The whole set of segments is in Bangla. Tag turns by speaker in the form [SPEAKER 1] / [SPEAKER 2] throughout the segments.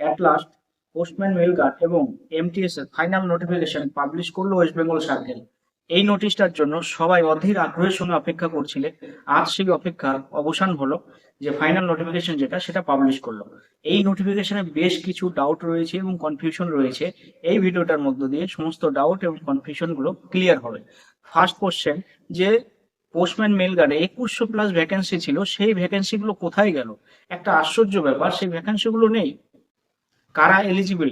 [SPEAKER 1] At last postman mail guard এবং এমটিএস এর ফাইনাল নোটিফিকেশন পাবলিশ করল ওয়েস্ট বেঙ্গল সার্কেল এই নোটিশটার জন্য সবাই অধীর আগ্রহের সঙ্গে অপেক্ষা করছিলে। আজ সেই অপেক্ষার অবসান হলো যে ফাইনাল নোটিফিকেশন যেটা, সেটা পাবলিশ করল। এই নোটিফিকেশনে বেশ কিছু ডাউট রয়েছে এবং কনফিউশন রয়েছে। এই ভিডিওটার মধ্য দিয়ে সমস্ত ডাউট এবং কনফিউশনগুলো ক্লিয়ার হবে। ফার্স্ট কোশ্চেন যে পোস্টম্যান মেল গার্ডে একুশশো প্লাস ভ্যাকেন্সি ছিল, সেই ভ্যাকেন্সিগুলো কোথায় গেল? একটা আশ্চর্য ব্যাপার, সেই ভ্যাকেন্সিগুলো নেই। কারা এলিজিবল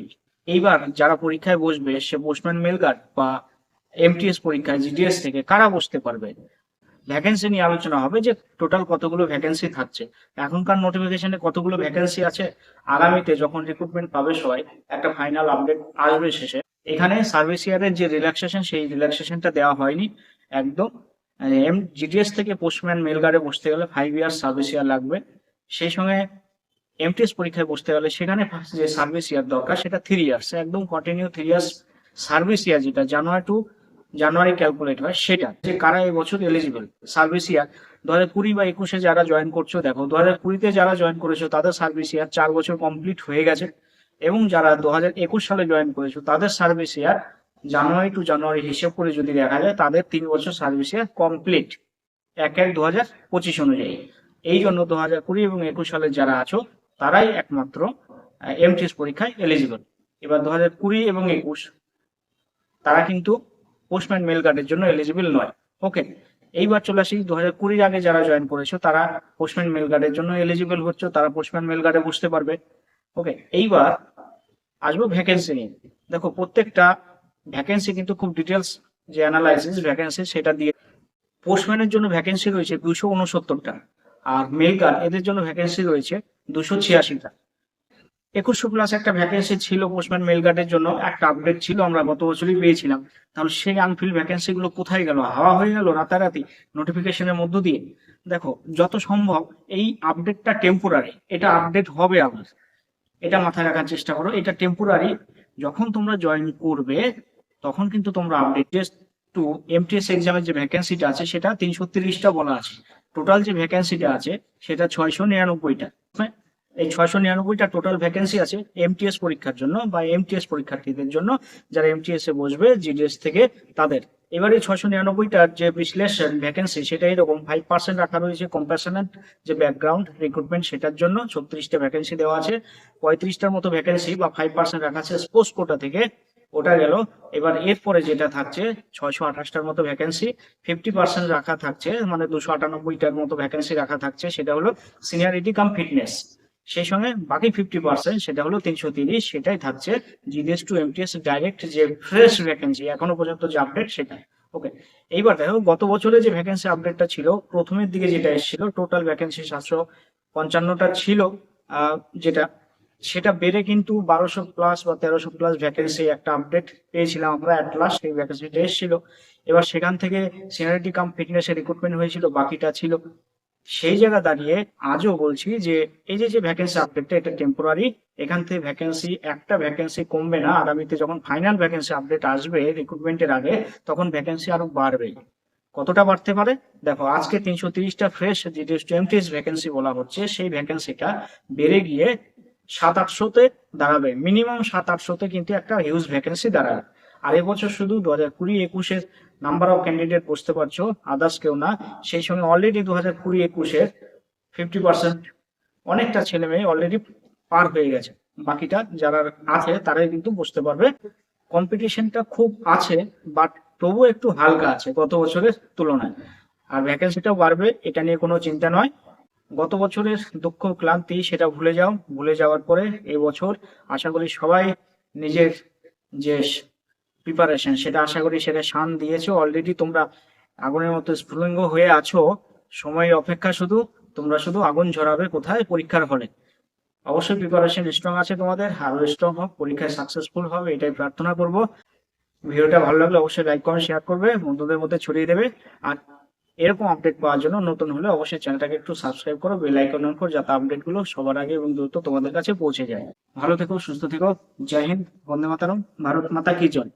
[SPEAKER 1] এইবার যারা পরীক্ষায় বসবে, সে পোস্টম্যান মেল গার্ড বা এমটিএস পরীক্ষায় জিডিএস থেকে কারা বসতে পারবে? ভ্যাকেন্সি নিয়ে আলোচনা হবে যে টোটাল কতগুলো ভ্যাকেন্সি থাকছে। এখনকার নোটিফিকেশনে কতগুলো ভ্যাকেন্সি আছে? আগামীতে যখন রিক্রুটমেন্ট পাবে সবাই, একটা ফাইনাল আপডেট আসবে শেষে। এখানে সার্ভিস ইয়ারের যে রিল্যাক্সেশন সেই রিল্যাক্সেশনটা দেওয়া হয়নি। একদম, এম জিডিএস থেকে পোস্টম্যান মেল গার্ডে বসতে গেলে ফাইভ ইয়ার সার্ভিস ইয়ার লাগবে। সেই সঙ্গে এমটিএস পরীক্ষায় বসতে গেলে সেখানে ফার্স্ট যে সার্ভিস ইয়ার দরকার, সেটা থ্রি ইয়ার্স একদম continue three years service year যেটা জানুয়ারি টু জানুয়ারি ক্যালকুলেট হয়, সেটা যে কারা এই বছর এলিজিবল সার্ভিস ইয়ার দু হাজার কুড়ি বা একুশে যারা জয়েন করছ, দেখো দু হাজার কুড়িতে যারা জয়েন করেছ, তাদের সার্ভিস ইয়ার চার বছর কমপ্লিট হয়ে গেছে। এবং যারা দু হাজার একুশ সালে জয়েন করেছ, তাদের সার্ভিস ইয়ার জানুয়ারি টু জানুয়ারি হিসেব করে যদি দেখা যায়, তাদের তিন বছর সার্ভিস ইয়ার কমপ্লিট এক এক দু হাজার পঁচিশ অনুযায়ী। এই জন্য দু হাজার কুড়ি এবং একুশ সালে যারা আছো তারাই একমাত্র এমটিএস পরীক্ষায় এলিজিবল এবার দু হাজার কুড়ি এবং একুশ, তারা কিন্তু পোস্টম্যান মেল গার্ডের জন্য এলিজিবল নয়। ওকে এইবার চলে আসি দু হাজার কুড়ির আগে যারা জয়েন করেছ, তারা পোস্টম্যান মেল গার্ডের জন্য এলিজিবল হচ্ছে, তারা পোস্টম্যান মেল গার্ডে বুঝতে পারবে। ওকে এইবার আসব ভ্যাকেন্সি নিয়ে। দেখো, প্রত্যেকটা ভ্যাকেন্সি কিন্তু খুব ডিটেলস যে অ্যানালাইসিস ভ্যাকেন্সি সেটা দিয়ে পোস্টম্যানের জন্য ভ্যাকেন্সি রয়েছে দুশো উনসত্তরটা। আর মেল গার্ড এদের জন্য ভ্যাকেন্সি রয়েছে দুশো ছিয়াশিটা। একুশশো প্লাস একটা ভ্যাকেন্সি ছিল পোস্টম্যান মেল গার্ডের জন্য, একটা আপডেট ছিল, আমরা গত বছরই পেয়েছিলাম। তাহলে সেই আনফিল ভ্যাকেন্সি গুলো কোথায় গেল? হাওয়া হয়ে গেল রাতারাতি নোটিফিকেশনের মধ্য দিয়ে? দেখো, যত সম্ভব এই আপডেটটা টেম্পোরারি এটা আপডেট হবে আবার। এটা মাথায় রাখার চেষ্টা করো, এটা টেম্পোরারি যখন তোমরা জয়েন করবে, তখন কিন্তু তোমরা আপডেট জাস্ট টু এমটিএস এক্সামের যে ভ্যাকেন্সিটা আছে, সেটা তিনশো তিরিশটা বলা আছে। টোটাল যে ভ্যাকেন্সিটা আছে, সেটা ছয়শো নিরানব্বইটা? এই ছয়শো নিরানব্বইটা টোটাল ভ্যাকেন্সি আছে এমটিএস পরীক্ষার জন্য বা এমটিএস পরীক্ষার্থীদের জন্য, যারা এমটিএস এ বসবে জিডিএস থেকে তাদের। এবার ছয়শো নিরানব্বইটার যে বিশ্লেষণ ভ্যাকেন্সি সেটা এরকম ফাইভ পার্সেন্ট রাখা রয়েছে কম্প্যাশনেট যে ব্যাকগ্রাউন্ড রিক্রুটমেন্ট সেটার জন্য। ছত্রিশটা ভ্যাকেন্সি দেওয়া আছে, পঁয়ত্রিশটার মতো ভ্যাকেন্সি বা ফাইভ পার্সেন্ট রাখা আছে স্পোর্টস কোটা থেকে। ওটা গেল। এবার এরপরে যেটা থাকছে, ছয়শো আঠাশটার মতো ভ্যাকেন্সি ফিফটি পার্সেন্ট রাখা থাকছে মানে দুশো আটানব্বইটার মতো ভ্যাকেন্সি রাখা থাকছে, সেটা হলো সিনিয়রিটি কাম ফিটনেস সেই সঙ্গে বাকি ফিফটি পার্সেন্ট সেটা হলো তিনশো তিরিশ, সেটাই থাকছে জিডিএস টু এমটিএস ডাইরেক্ট যে ফ্রেশ ভ্যাকেন্সি এখনও পর্যন্ত যে আপডেট সেটা। ওকে এইবার দেখো, গত বছরে যে ভ্যাকেন্সি আপডেটটা ছিল, প্রথমের দিকে যেটা এসেছিল টোটাল ভ্যাকেন্সি সাতশো পঞ্চান্নটা ছিল যেটা সেটা বেড়ে কিন্তু বারোশো প্লাস বা তেরোশো প্লাস ভ্যাকেন্সি একটা আপডেট পেয়েছিলাম আমরা অ্যাট লাস্ট এই ভ্যাকেন্সিটা এসেছিল। এবার সেখান থেকে সিনিয়রিটি কাম ফিটনেসের রিক্রুটমেন্ট হয়েছিল, বাকিটা ছিল। সেই জায়গা দাঁড়িয়ে আজও বলছি যে, এই যে যে ভ্যাকেন্সি আপডেটটা এটা টেম্পোরারি এখান থেকে ভ্যাকেন্সি একটা ভ্যাকেন্সি কমবে না। আগামীতে যখন ফাইনাল ভ্যাকেন্সি আপডেট আসবে রিক্রুটমেন্টের আগে, তখন ভ্যাকেন্সি আরও বাড়বে কতটা বাড়তে পারে? দেখো, আজকে তিনশো তিরিশটা ফ্রেশ টোয়েন্টিস ভ্যাকেন্সি বলা হচ্ছে, সেই ভ্যাকেন্সিটা বেড়ে গিয়ে সাত আটশোতে দাঁড়াবে। মিনিমাম সাত আটশোতে কিন্তু একটা হিউজ ভ্যাকেন্সি দাঁড়াবে। আর এবছর শুধু দু হাজার কুড়ি একুশের নাম্বার অফ ক্যান্ডিডেট বুঝতে পারছ আদার্স কেউ না। সেই সঙ্গে অলরেডি দু হাজার কুড়ি একুশের ফিফটি পার্সেন্ট অনেকটা ছেলে মেয়ে অলরেডি পার হয়ে গেছে। বাকিটা যারা আছে, তারাই কিন্তু বুঝতে পারবে। কম্পিটিশনটা খুব আছে বাট তবুও একটু হালকা আছে গত বছরের তুলনায়। আর ভ্যাকেন্সিটাও বাড়বে, এটা নিয়ে কোনো চিন্তা নয়। গত বছরের দুঃখ, ক্লান্তি সেটা ভুলে যাও। ভুলে যাওয়ার পরে এই বছর আশা করি সবাই নিজের যে প্রিপারেশন সেটা আশা করি সেটা শান দিয়েছ। অলরেডি তোমরা আগুনের মতো স্ফুলিঙ্গ হয়ে আছো। সময়ের অপেক্ষা শুধু, তোমরা শুধু আগুন ঝরাবে কোথায়? পরীক্ষার হলে। অবশ্যই প্রিপারেশন স্ট্রং আছে তোমাদের, আরও স্ট্রং হোক, পরীক্ষায় সাকসেসফুল হবে, এটাই প্রার্থনা করব। ভিডিওটা ভালো লাগলে অবশ্যই লাইক কমেন্ট শেয়ার করবে। বন্ধুদের মধ্যে ছড়িয়ে দেবে। আর এরকম আপডেট পাওয়ার জন্য নতুন হলে অবশ্যই চ্যানেলটাকে একটু সাবস্ক্রাইব করো বেল আইকন অন করো, যাতে আপডেটগুলো সবার আগে এবং দ্রুত তোমাদের কাছে পৌঁছে যায়। ভালো থেকো, সুস্থ থেকো, জয় হিন্দ, বন্দে মাতারম, ভারত মাতা কি জয়।